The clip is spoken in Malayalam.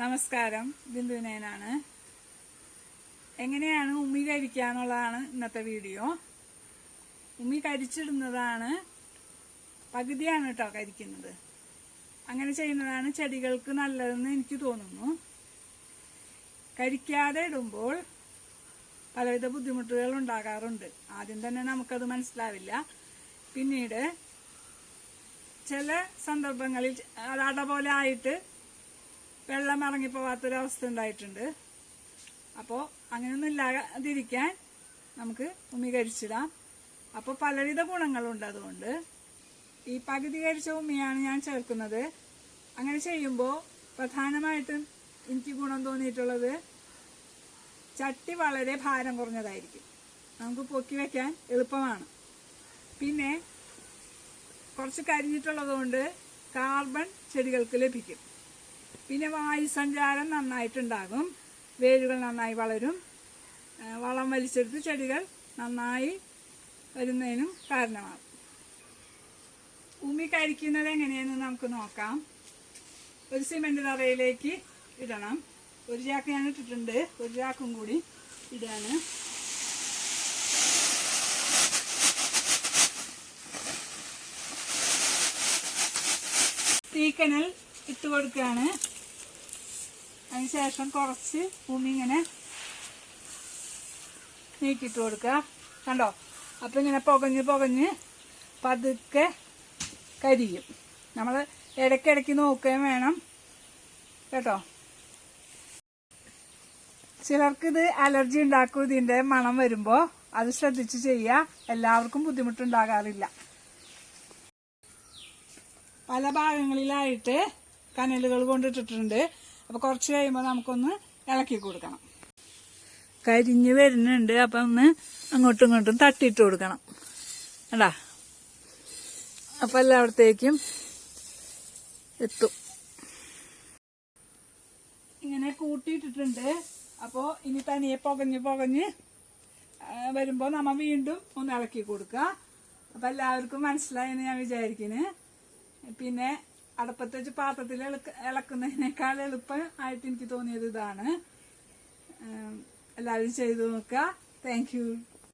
നമസ്കാരം. ബിന്ദുവിനേനാണ് എങ്ങനെയാണ് ഉമ്മി കരിക്കുക എന്നുള്ളതാണ് ഇന്നത്തെ വീഡിയോ? ഉമ്മി കരിച്ചിടുന്നതാണ് പകുതിയാണ് കേട്ടോ കരിക്കുന്നത് അങ്ങനെ ചെയ്യുന്നതാണ് ചെടികൾക്ക് നല്ലതെന്ന് എനിക്ക് തോന്നുന്നു. കരിക്കാതെ ഇടുമ്പോൾ പലവിധ ബുദ്ധിമുട്ടുകൾ ഉണ്ടാകാറുണ്ട്. ആദ്യം തന്നെ നമുക്കത് മനസ്സിലാവില്ല. പിന്നീട് ചില സന്ദർഭങ്ങളിൽ അത് പോലെ ആയിട്ട് വെള്ളം ഇറങ്ങിപ്പോവാത്തൊരവസ്ഥ ഉണ്ടായിട്ടുണ്ട്. അപ്പോൾ അങ്ങനെയൊന്നും ഇല്ലാതിരിക്കാൻ നമുക്ക് ഉമികരിച്ചിടാം അപ്പോൾ പലവിധ ഗുണങ്ങളുണ്ട് അതുകൊണ്ട്. ഈ പകുതി കരിച്ച ഉമ്മിയാണ് ഞാൻ ചേർക്കുന്നത്. അങ്ങനെ ചെയ്യുമ്പോൾ പ്രധാനമായിട്ടും എനിക്ക് ഗുണം തോന്നിയിട്ടുള്ളത് ചട്ടി വളരെ ഭാരം കുറഞ്ഞതായിരിക്കും. നമുക്ക് പൊക്കി വെക്കാൻ എളുപ്പമാണ്. പിന്നെ കുറച്ച് കരിഞ്ഞിട്ടുള്ളതുകൊണ്ട് കാർബൺ ചെടികൾക്ക് ലഭിക്കും. പിന്നെ വായു സഞ്ചാരം നന്നായിട്ടുണ്ടാകും. വേരുകൾ നന്നായി വളരും. വളം വലിച്ചെടുത്ത് ചെടികൾ നന്നായി വരുന്നതിനും കാരണമാകും. ഉമി കരിക്കുന്നത് എങ്ങനെയെന്ന് നമുക്ക് നോക്കാം. ഒരു സിമെന്റ് തറയിലേക്ക് ഇടണം. ഒരു ചാക്ക് ഞാൻ ഇട്ടിട്ടുണ്ട്. ഒരു ചാക്കും കൂടി ഇടാണ്. തീക്കനൽ ഇട്ട് കൊടുക്കുകയാണ്. അതിനുശേഷം കുറച്ച് ഭൂമി ഇങ്ങനെ നീക്കിയിട്ട് കൊടുക്കുക. കണ്ടോ? അപ്പം ഇങ്ങനെ പുകഞ്ഞ് പുകഞ്ഞ് പതുക്കെ കരിയും. നമ്മൾ ഇടയ്ക്കിടയ്ക്ക് നോക്കുകയും വേണം. കേട്ടോ? ചിലർക്കിത് അലർജി ഉണ്ടാക്കും ഇതിന്റെ മണം വരുമ്പോൾ അത് ശ്രദ്ധിച്ച് ചെയ്യുക. എല്ലാവർക്കും ബുദ്ധിമുട്ടുണ്ടാകാറില്ല. പല ഭാഗങ്ങളിലായിട്ട് കനലുകൾ കൊണ്ടിട്ടിട്ടുണ്ട്. അപ്പൊ കുറച്ച് കഴിയുമ്പോൾ നമുക്കൊന്ന് ഇളക്കി കൊടുക്കണം. കരിഞ്ഞ് വരുന്നുണ്ട്. അപ്പൊ ഒന്ന് അങ്ങോട്ടും ഇങ്ങോട്ടും തട്ടിയിട്ട് കൊടുക്കണം. അടാ അപ്പൊ എല്ലായിടത്തേക്കും എത്തും. ഇങ്ങനെ കൂട്ടിയിട്ടിട്ടുണ്ട്. അപ്പോൾ ഇനി തനിയെ പുകഞ്ഞ് പുകഞ്ഞ് വരുമ്പോൾ വരുമ്പോ നമ്മ വീണ്ടും ഒന്ന് ഇളക്കി കൊടുക്കുക അപ്പൊ എല്ലാവർക്കും മനസ്സിലായെന്ന് ഞാൻ വിചാരിക്കുന്നു. പിന്നെ അടപ്പത്ത് വെച്ച് പാത്രത്തിൽ ഇളക്ക- ഇളക്കുന്നതിനേക്കാൾ എളുപ്പം ആയിട്ട് എനിക്ക് തോന്നിയത് ഇതാണ്. എല്ലാവരും ചെയ്തു നോക്കുക. താങ്ക്